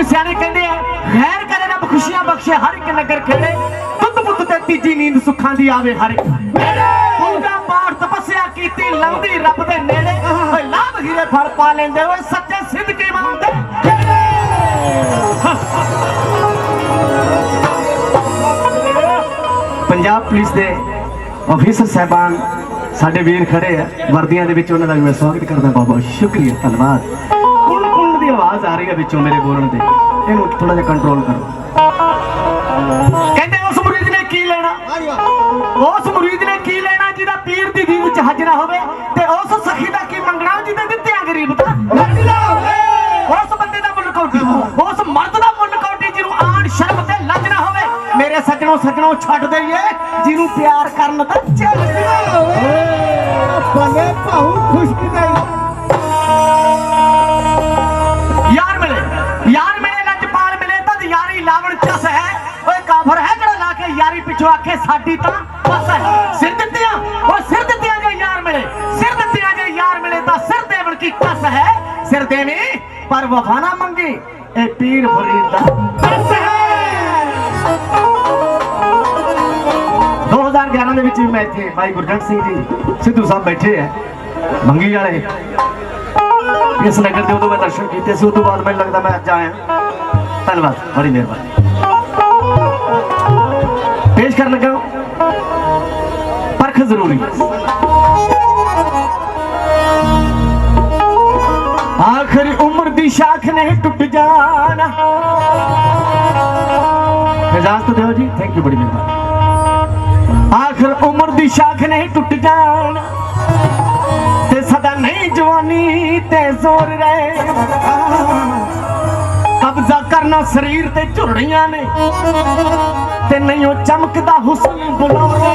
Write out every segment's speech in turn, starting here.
ਕੋਈ ਸਿਆਣੇ ਕਹਿੰਦੇ ਆ ਖੈਰ ਕਰੇ ਰੱਬ ਖੁਸ਼ੀਆਂ ਬਖਸ਼ੇ ਹਰ ਇੱਕ ਨਗਰ ਖੇੜੇ। ਤੁੱਤ ਪੁੱਤ ਤੇ ਤੀਜੀ ਨੀਂਦ ਸੁੱਖਾਂ ਦੀ ਆਵੇ ਹਰ ਇੱਕ। ਪੂਜਾ ਪਾਠ ਤਪੱਸਿਆ ਕੀਤੀ ਲੰਘਦੀ ਰੱਬ ਦੇ ਨੇੜੇ। ਓਏ ਲਾਭ ਹੀਰੇ ਫਲ ਪਾ ਲੈਂਦੇ ਓਏ ਸੱਚੇ ਸਿੱਧਕੀ ਮੰਨਦੇ ਪੰਜਾਬ ਪੁਲਿਸ ਦੇ ਅਫੀਸਰ ਸਹਿਬਾਨ ਸਾਡੇ ਵੀਰ ਖੜੇ ਆ। ਵਰਦੀਆਂ ਦੇ ਵਿੱਚ ਉਹਨਾਂ ਦਾ ਵੀ ਮੈਂ ਸਵਾਗਤ ਕਰਦਾ ਬਹੁਤ ਬਹੁਤ ਸ਼ੁਕਰੀਆ ਧੰਨਵਾਦ। ਰਹੀ ਹੈ ਵਿੱਚੋਂ ਮੇਰੇ ਬੋਲਣ ਦੇ ਇਹਨੂੰ ਥੋੜਾ ਜਿਹਾ ਕੰਟਰੋਲ ਕਰੋ। ਕਹਿੰਦੇ ਉਸ ਮੁਰੀਦ ਨੇ ਕੀ ਲੈਣਾ? ਉਸ ਮੁਰੀਦ ਨੇ ਕੀ ਲੈਣਾ ਜਿਹਦਾ ਪੀਰ ਦੀ ਦੀਦ ਚ ਹੱਜ ਹੋਵੇ? ਤੇ ਉਸ ਸਖੀ ਦਾ ਕੀ ਮੰਗਣਾ ਜਿਹਦੇ ਦਿੱਤਿਆਂ ਗਰੀਬ ਦਾ? ਉਸ ਬੰਦੇ ਦਾ ਮੁੱਲ ਕੌਡੀ। ਉਸ ਮਰਦ ਦਾ ਮੁੱਲ ਕੌਡੀ ਜਿਹਨੂੰ ਆਣ ਸ਼ਰਮ ਤੇ ਲੱਜ ਨਾ ਹੋਵੇ? ਮੇਰੇ ਸੱਜਣੋ ਸੱਜਣੋ, ਛੱਡ ਦਈਏ। ਜਿਹਨੂੰ ਪਿਆਰ ਕਰਨ ਦਾ ਚੱਲ। ਹੋਵੇ ਬੰਦੇ ਭਾਉ ਖੁਸ਼ਕੀ ਦੇ ਪਿੱਛੋਂ ਆਖੇ ਸਾਡੀ ਤਾਂ ਬਸ ਹੈ। ਸਿਰ ਦਿੱਤਿਆਂ ਓਏ ਸਿਰ ਦਿੱਤਿਆਂ ਜੇ ਯਾਰ ਮਿਲੇ। ਸਿਰ ਦਿੱਤਿਆਂ ਜੇ ਯਾਰ ਮਿਲੇ ਤਾਂ ਸਿਰ ਦੇਵਣ ਕੀ ਕਸ ਹੈ। ਸਿਰ ਦੇਵੀਂ ਪਰ ਵਫਾ ਨਾ ਮੰਗੀ ਇਹ ਪੀਰ ਫਰੀਦ ਦਾ। ਬਸ ਹੈ। 2011 ਦੇ ਵਿੱਚ ਵੀ ਮੈਂ ਇੱਥੇ ਭਾਈ ਗੁਰਜੰਟ ਸਿੰਘ ਜੀ ਸਿੱਧੂ ਸਾਹਿਬ ਬੈਠੇ ਐ ਮੰਗੀ ਵਾਲੇ। ਇਸ ਨਗਰ ਦੇ ਉਦੋਂ ਮੈਂ ਦਰਸ਼ਨ ਕੀਤੇ ਸੀ ਉਸ ਤੋਂ ਬਾਅਦ ਮੈਨੂੰ ਲੱਗਦਾ ਮੈਂ ਅੱਜ ਆਇਆ। ਧੰਨਵਾਦ ਬੜੀ ਮਿਹਰਬਾਨੀ। ਪੇਸ਼ ਕਰਨ ਲੱਗਾ ਪਰਖ ਜ਼ਰੂਰੀ। ਆਖਰੀ ਉਮਰ ਦੀ ਸ਼ਾਖ ਨੇ ਟੁੱਟ ਜਾਣਾ। ਇਜਾਜ਼ਤ ਦਿਓ ਜੀ। ਥੈਂਕ ਯੂ ਬੜੀ ਮਿਹਰਬਾਨੀ। ਆਖਰ ਉਮਰ ਦੀ ਸ਼ਾਖ ਨਹੀਂ ਟੁੱਟ ਜਾਣ। ਤੇ ਸਦਾ ਨਹੀਂ ਜਵਾਨੀ ਤੇ ਜ਼ੋਰ ਰਹੇ। ਕਰਨਾ ਸਰੀਰ ਤੇ ਝੁਰੜੀਆਂ ਨੇ। ਤੇ ਨਹੀਂ ਉਹ ਚਮਕਦਾ ਹੁਸਨ ਬੁਲਾਉਂਦੇ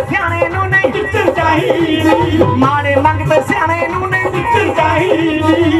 ਸਿਆਣੇ ਨੂੰ ਨਹੀਂ ਇੱਜ਼ਤ ਚਾਹੀਦੀ ਮਾੜੇ ਮੰਗਦੇ ਸਿਆਣੇ ਨੂੰ ਨਹੀਂ ਚਾਹੀਦੀ